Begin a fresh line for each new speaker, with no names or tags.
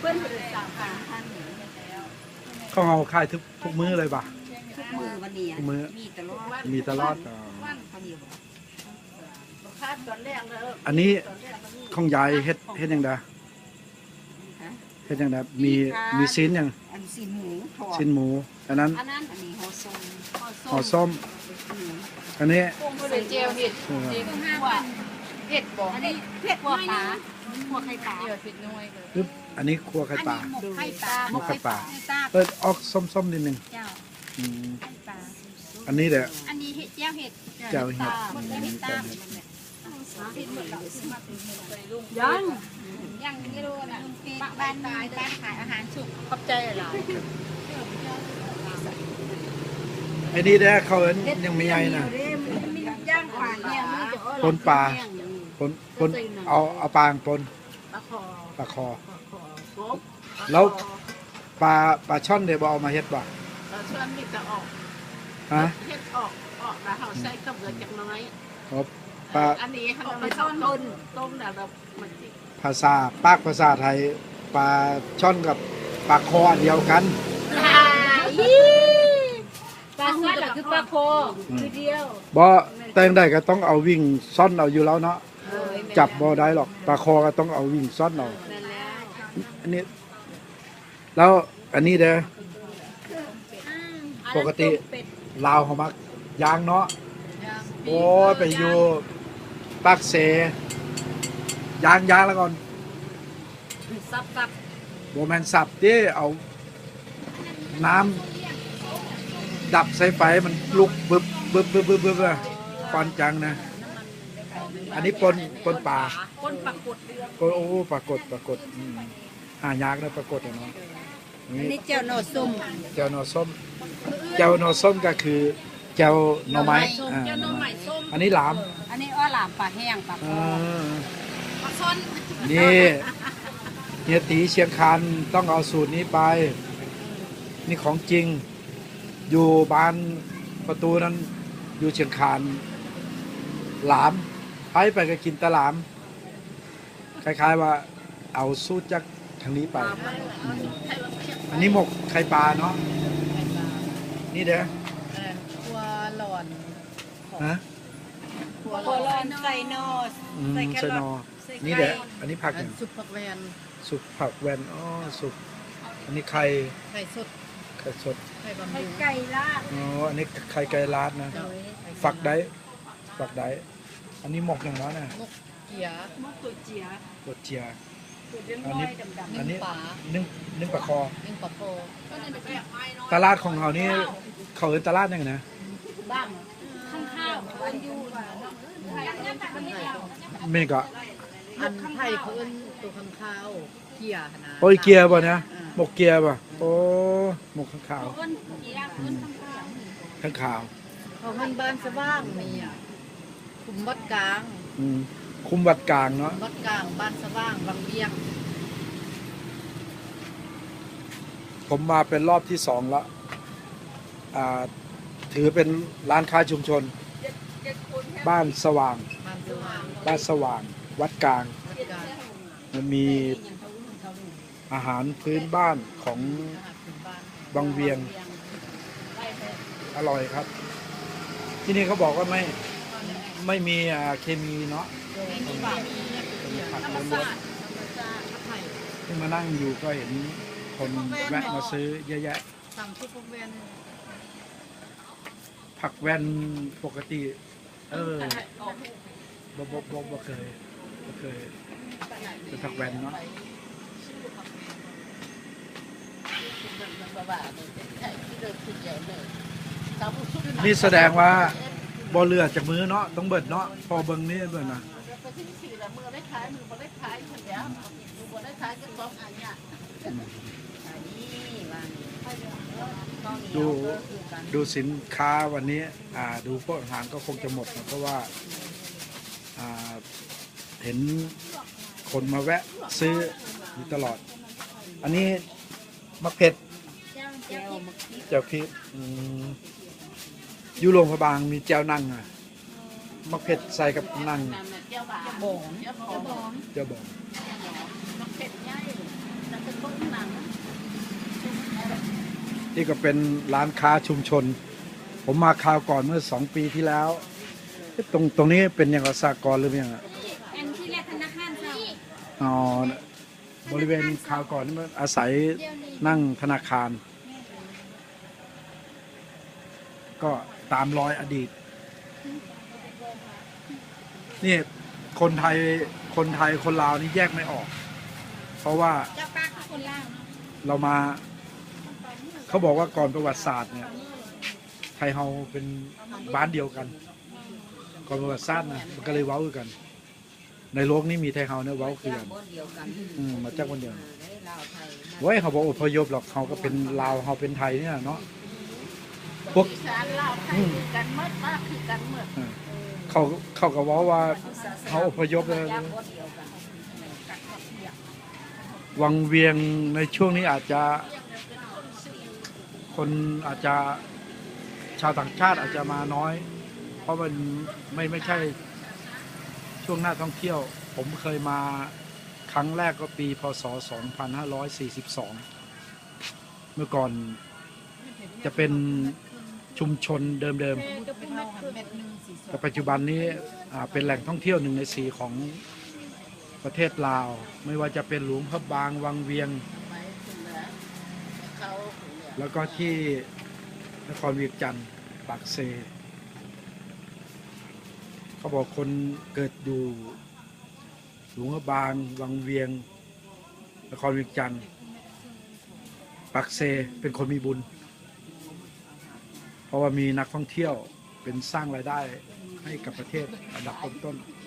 เพิ่นเป็นสามพันพันหนึ่ง
เขาเอาขายทุกทุกมื้อเลยป่ะ
ทุกมือวันนี้
ทุกมื้อ
มีตลอด
มีตลอดอ๋อ
เขาเดียวบอก
คาดตอนแรกเลย
อันนี้
ตอนแรกมันมี
ของยายเฮ็ดเฮ็ดยังไง
ฮะ
เฮ็ดยังไงมีมีซีนยัง
อันซีนหมูทอด
ซีนหมูอันนั้น
อันนั้นอันนี้ห่อส้ม
ห่อส้ม
อืม
อันนี้
กุ้งก็เลยเจียวเห็ด
เออ
เจียวห้าพันเห็ดบอก
อันนี้เผ็ดหัวปลา หัวไข่ปลา
เจียวเห็ดน้อยเลย
ปึ๊บอันนี้ครัวไข่ปลา
หมกไข่ปลา
หมกไข่ปลา
ทราบ
เปิดออกส้มๆนิดนึง
เจ้า
อืม
ไข่ปลา
อันนี้แหละ
อันนี้เห็ดเจ้าเห็ด
แจ่วเห็ด
หมดเลยเห็ดตา
ยัง
ยังไม่รู้นะบ้านบ้านบ้านขายอาหารสุก
ขอบใจหลาย
ไอ้นี่แหละเขาเอิ้นยังไม่ใหญ่นะ
มีย่างขวานเนี่ยมือจะ
ปนปลา ปนปนเอาเอาปลาปน
ปลาคอ
ปลาคอ
คอครบ
แล้วปลาปลาช่อนเดี๋ยวบ่เอามาเฮ็ดบ่
เราชวนมิตรออก
ฮะ
เห็ดออกออกแล้วเขาใส่กับเกลือจักน้อย
ครับปลา
อันนี้เขาไปต้มต้มต้มแล้วเรามันจิ
ภาษาปากภาษาไทยปลาช่อนกับปลาคออันเดียวกัน
ปลาช่อนคือปลาโคคือเดียว
บ่แต่งได้ก็ต้องเอาวิ่งซ่อนเอาอยู่แล้วเนาะ จับบ่ได้หรอกปลาคอก็ต้องเอาวิ่งซ่อนเอา
นั่นแล้ว
อันนี้ แล้วอันนี้เด้อปกติลาวเขามักยางเนาะโอ้ยไปอยู่ปากเสยางยางแล้วก่อน
ซับซับ
โบแมนสับที่เอา น้ำดับใส่ไฟมันลุกบึบบึบบึบบึบบึบอะควันจังนะ อันนี้ปนปนป่า
ก้นปลากด
โอ้โอ้ปรากฏปรากฏอืมหายากนะปรากฏอะเนาะ
อัน
นี่
นี้เจ้าหน่อส้ม
เจ้าหนอส้มเจ้าหนอส้มก็คือเจ้าหน่อไม้
ส้ม
อ่า
เจ้าน้องใหม่ส้ม
อันนี้หลาม
อันนี้อ้อหลามปลาแห้งปลาค
อ่
อา
ปลาช่อน
นี่เฮียตีเชียงคานต้องเอาสูตรนี้ไป นี่ของจริง อยู่บ้านประตูนั้นอยู่เชียงคานหลาม ไปไปก็กินแตะหลาม คล้ายๆว่าเอาสูตรจากทางนี้ไป อันนี้หมกไข่ปลาเนาะ นี่เด้อ
ครัวหลอน
ฮะ
ครัวห
โค
ล
ล
อ
อนนใส่นอส
อืม
ใส่แค
ใส่
ร
น
อ
อ
ทใส่
นี่
ไก่
เด้ออันนี้ผัก
อั
อนย่าง
สุปผักแวน
สุกผักแวนอ๋อสุก อันนี้ไข่
ไข่สด
ไข่สด
ไข่บำ
ไข่
รุง
ไก่ลาด
อ๋อ อันนี้ไข่ไก่ลาดนะ ฝักได้ฝักได้ อันนี้หมกอย่างนั้นน่ะ
มกเกีย
มะกรูดเจีย
บดเจีย
กรูดเลี้ยง
อัน
น้
นี้
อยดำ
อันนี้
นึ่งปลา
นึ่งนึ่งปลาคอ
นึ่งปลาโพ
ตลาดของเขานี่เขาเอิ้นตลาดยังไงนะ
บ้าง
ๆข้างข้าววันยูว่าเนาะไข่ยังตักไม่ได้
เมก็
อันไทยเขาเอิ้นตัวข้างข้าวเกียนะ
โอ้ยเกียร์ป่ะเนี่ยหมกเกียร์ป่ะโอ้หมกข้างขาว
ต้นเจียต้นข้างข้าว
ข้างขาว
เขาหันบ้านสว่างมีอะ คุมวัดกลาง
อืมคุมวัดกลางเนาะ
วัดกลางบ้านสว่างบางเบี้ยง
ผมมาเป็นรอบที่สองแล้วอ่าถือเป็นร้านค้าชุมชน บ้านสว่าง
บ้านสว่าง
บ้านสว่าง วัดกลาง
วัดกลาง
มันมีอาหารพื้นบ้านของ
อาหารพื้นบ้าน
บางเวียง อร่อยครับ ที่นี่เขาบอกว่าไม่ ไม่มีอ่าเคมีเนาะ
ไม่มีบามีเนี่ยเป็นอย่าง
ผัก
ธรรม
ล้วน
ชาติธรรมชาติไทย
ๆที่มานั่งอยู่ก็เห็นคนแวะมาซื้อเยอะแยะ
สั่งทุกพวกเวน
ผักแวนปกติ เออบ่บ่บ่บ่เคยบ่เคย เป็นผักแวนเนาะนี่แสดงว่า บ่เลือจากมือเนาะต้องเบิดเนาะพอเบิ่งนี่เบิ่งนะ
ไปที่สี่ละมือได้ขายมือบ่ได้ขายคนเดียวมือบ่ได้ขายก็ต้องอันเนี้ย
ดูดูสินค้าวันนี้อ่าดูพวกอาหารก็คงจะหมดนะเพราะว่าอ่าเห็นคนมาแวะซื้ออยู่ตลอด อันนี้มะเผ็ด
เจ้าเจ้ามักพริก
แจ่วพริก อืมอยู่โรงพยาบาลมีแจ่วนั่งอะมะเผ็ดใส่กับนั่ง
เจ้าบ่าวเจ้าบ่าว
เจ้าบอก
มันเผ็ดง่ายแต่เป็นคน
นี่ก็เป็นร้านค้าชุมชน ผมมาคราวก่อนเมื่อสองปีที่แล้วเอ๊ะตรงตรงนี้เป็นอย่างกับสากรณ์หรือยังอะ
อันที่แรกธนาคารเจ้า
อ๋อบริเวณคราวก่อนนี่มันอาศัยนั่งธนาคาร ก็ ตามรอยอดีต นี่คนไทยคนไทยคนลาวนี่แยกไม่ออก เพราะว่า
เจ้าป้าคือคนลาวเนาะ
เรามา เขาบอกว่าก่อนประวัติศาสตร์เนี่ย ไทยเฮาเป็นบ้านเดียวกัน ก่อนประวัติศาสตร์นะมันก็เลยเว้าคือกัน ในโลกนี้มีไทยเฮาเนี่ยเว้าคือกัน
เดียวกัน
อืมมาจากวันเดียว
ได้ลาวไทยนะ
ไว้ยเขาบอกอพยพหรอกเขาก็เป็นลาวเขาเป็นไทยเนี่ยเนาะ พวก
อีสานลาวไทยคือกันหมดมากคือกันหมด
เขาเขาก็เว่าว่าเขาอพยพเลย
ยากบ่เดียวกัน
วังเวียงในช่วงนี้อาจจะ คนอาจจะชาวต่างชาติอาจจะมาน้อย เพราะมันไม่ไม่ใช่ช่วงหน้าท่องเที่ยว ผมเคยมาครั้งแรกก็ปีพศ 2542 เมื่อก่อนจะเป็น ชุมชนเดิมๆแต่ปัจจุบันนี้อ่าเป็นแหล่งท่องเที่ยวหนึ่งในสีของประเทศลาว ไม่ว่าจะเป็นหลวงพระบางวังเวียง
ไปถึงแล้วเขา
แล้วก็ที่นครเวียงจันทร์ปากเซเขาบอกคนเกิดอยู่หลวงพระบางวังเวียงนครเวียงจันทร์ปากเซเป็นคนมีบุญ เพราะว่ามีนักท่องเที่ยวเป็นสร้างรายได้ให้กับประเทศอันดับต้นๆ